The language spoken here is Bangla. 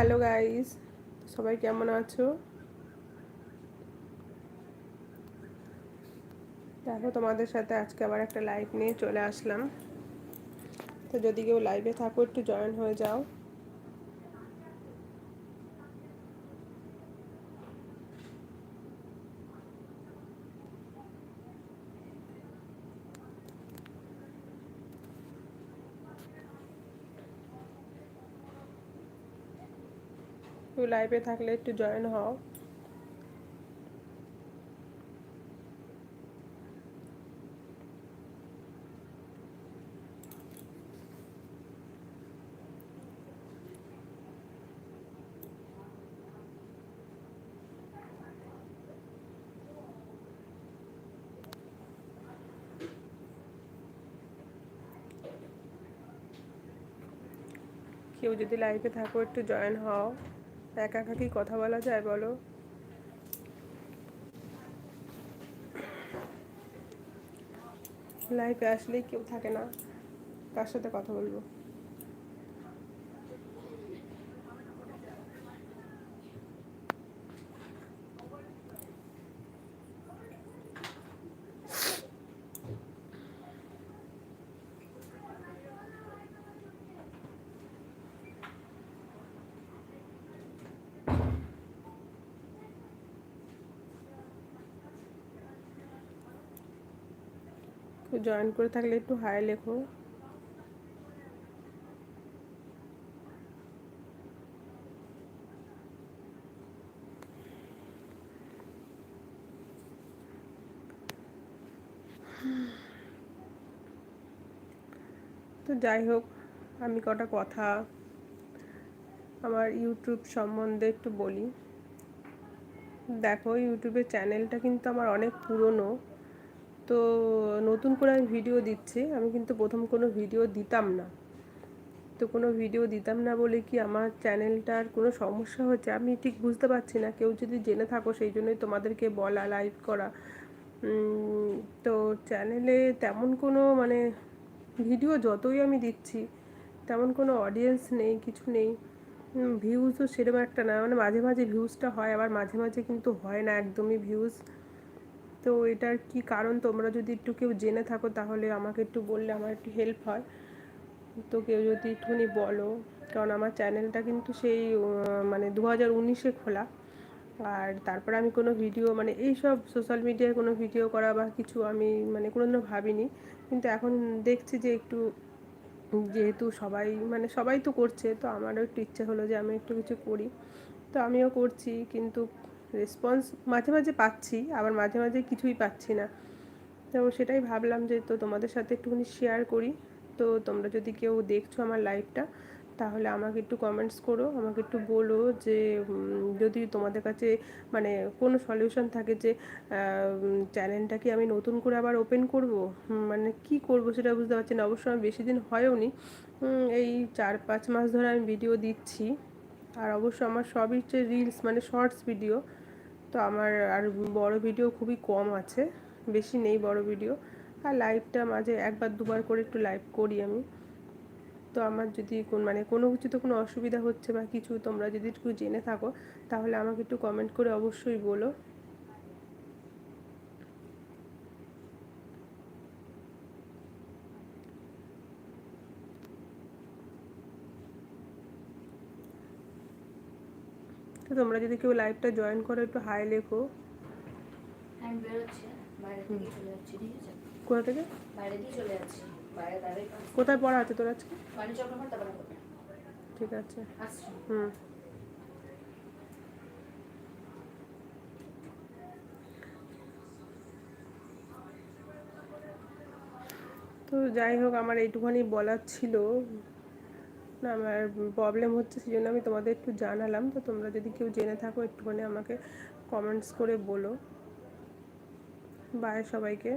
হ্যালো গাইস, সবাই কেমন আছো? দেখো তোমাদের সাথে আজকে আবার একটা লাইভ নিয়ে চলে আসলাম। তো যদি কেউ লাইভে থাকো, একটু জয়েন হয়ে যাও। কেউ লাইভে থাকলে একটু জয়েন হও। কেউ যদি লাইভে থাকো একটু জয়েন হও। একা একা কি কথা বলা যায়, বলো। লাইফে আসলেই কেউ থাকে না, কার সাথে কথা বলব? জয়েন করে থাকলে একটু হাই লেখো। তো যাই হোক, আমি কটা কথা আমার ইউটিউব সম্বন্ধে একটু বলি। দেখো ইউটিউবের চ্যানেলটা কিন্তু আমার অনেক পুরনো। তো নতুন করে আমি ভিডিও দিচ্ছি। আমি কিন্তু প্রথম কোনো ভিডিও দিতাম না। তো কোনো ভিডিও দিতাম না বলে কি আমার চ্যানেলটার কোনো সমস্যা হচ্ছে? আমি ঠিক বুঝতে পারছি না। কেউ যদি জেনে থাকো, সেই জন্যই তোমাদেরকে বলা লাইভ করা। তো চ্যানেলে তেমন কোনো মানে ভিডিও যতই আমি দিচ্ছি, তেমন কোনো অডিয়েন্স নেই, কিছু নেই। ভিউজও সেরকম একটা না। মানে মাঝে মাঝে ভিউজটা হয়, আবার মাঝে মাঝে কিন্তু হয় না একদমই ভিউজ তো এটার কি কারণ? তোমরা যদি একটু কেউ জেনে থাকো তাহলে আমাকে একটু বললে আমার একটু হেল্প হয়। তো কেউ যদি একটুখানি বলো, কারণ আমার চ্যানেলটা কিন্তু সেই মানে দু হাজার উনিশে খোলা। আর তারপরে আমি কোনো ভিডিও মানে এই সব সোশ্যাল মিডিয়ায় কোনো ভিডিও করা বা কিছু আমি মানে কোনো দিনও ভাবিনি। কিন্তু এখন দেখছি যে একটু, যেহেতু সবাই মানে সবাই তো করছে, তো আমারও একটু ইচ্ছে হলো যে আমি একটু কিছু করি। তো আমিও করছি, কিন্তু রেসপন্স মাঝে মাঝে পাচ্ছি, আবার মাঝে মাঝে কিছুই পাচ্ছি না। তো সেটাই ভাবলাম যে, তো তোমাদের সাথে একটুখানি শেয়ার করি। তো তোমরা যদি কেউ দেখছ আমার লাইভটা তাহলে আমাকে একটু কমেন্টস করো, আমাকে একটু বলো যে যদি তোমাদের কাছে মানে কোনো সলিউশন থাকে যে চ্যানেলটা কি আমি নতুন করে আবার ওপেন করব? মানে কি করব সেটা বুঝতে পারছি না। অবশ্য আমি বেশি দিন হয়ও নি এই চার পাঁচ মাস ধরে আমি ভিডিও দিচ্ছি। আর অবশ্য আমার সবই হচ্ছে রিলস মানে শর্টস ভিডিও তো আমার আর বড় ভিডিও খুবই কম আছে, বেশি নেই বড় ভিডিও আর লাইভটা মাঝে একবার দুবার করে একটু লাইভ করি আমি, তো আমার যদি কোন মানে কোনো কিছু তো কোনো অসুবিধা হচ্ছে বা কিছু তোমরা যদি একটু জেনে থাকো, তাহলে আমাকে একটু কমেন্ট করে অবশ্যই বলো। তো তোমরা যদি কেউ লাইভটা জয়েন করো একটু হাই লেখো। কোথা থেকে? চলে যাচ্ছি কোথায় পড়া আছে তোর আজকে? ঠিক আছে। হুম। তো যাই হোক আমার এইটুখানি বলার ছিল। না, আমার প্রবলেম হচ্ছে সেই জন্য আমি তোমাদের একটু জানালাম। তো তোমরা যদি কেউ জেনে থাকো, একটুখানি আমাকে কমেন্টস করে বলো। বাই সবাইকে।